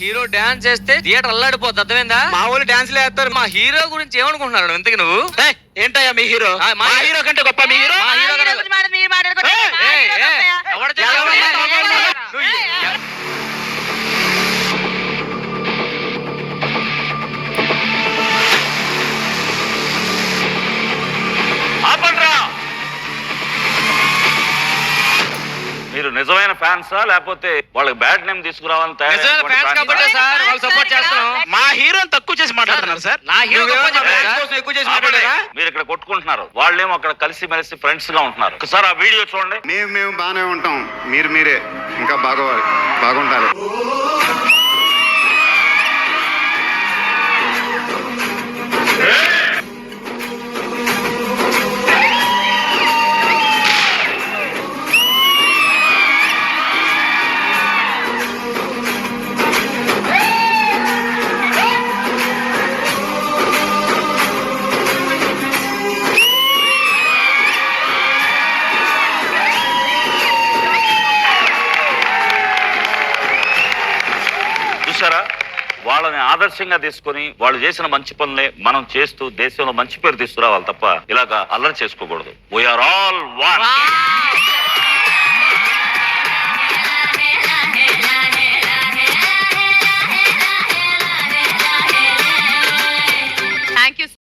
Hero dance చేస్తే theatre అల్లాడిపోద్ది అర్థమైందా? మా వాళ్ళు డాన్స్లు వేస్తారు మా హీరో గురించి ఏమనుకుంటున్నాడు ఇంతకి నువ్వు? ఏంటయ్యా మీ హీరో? మా హీరో కంటే గొప్ప మీ హీరో నిజమైన ఫ్యాన్సా? లేకపోతే వాళ్ళకి బ్యాడ్ నేమ్ తీసుకురావాలని తయారు నిజమైన ఫ్యాన్స్ కాబట్టే సార్ వాళ్ళు సపోర్ట్ చేస్తున్నాం. మా హీరోని తక్కువ చేసి మాట్లాడుతున్నారు సార్. నా హీరో సార్. ఎక్కువ చేసి మాట్లాడారా? మీరు ఇక్కడ కొట్టుకుంటున్నారు. వాళ్ళేమో అక్కడ కలిసి మెలిసి ఫ్రెండ్స్గా ఉంటున్నారు. ఒకసారి ఆ వీడియో చూడండి. మేము మేము బాగానే ఉంటాం. మీరు మీరే. ఇంకా బాగోవాలి. బాగుండాలి చూసారా? వాళ్ళని ఆదర్శంగా తీసుకొని వాళ్ళు చేసిన మంచి పనులే మనం చేస్తూ దేశంలో మంచి పేరు తీసుకురావాలి తప్ప ఇలాగా అల్లరి చేసుకోకూడదు. We are all one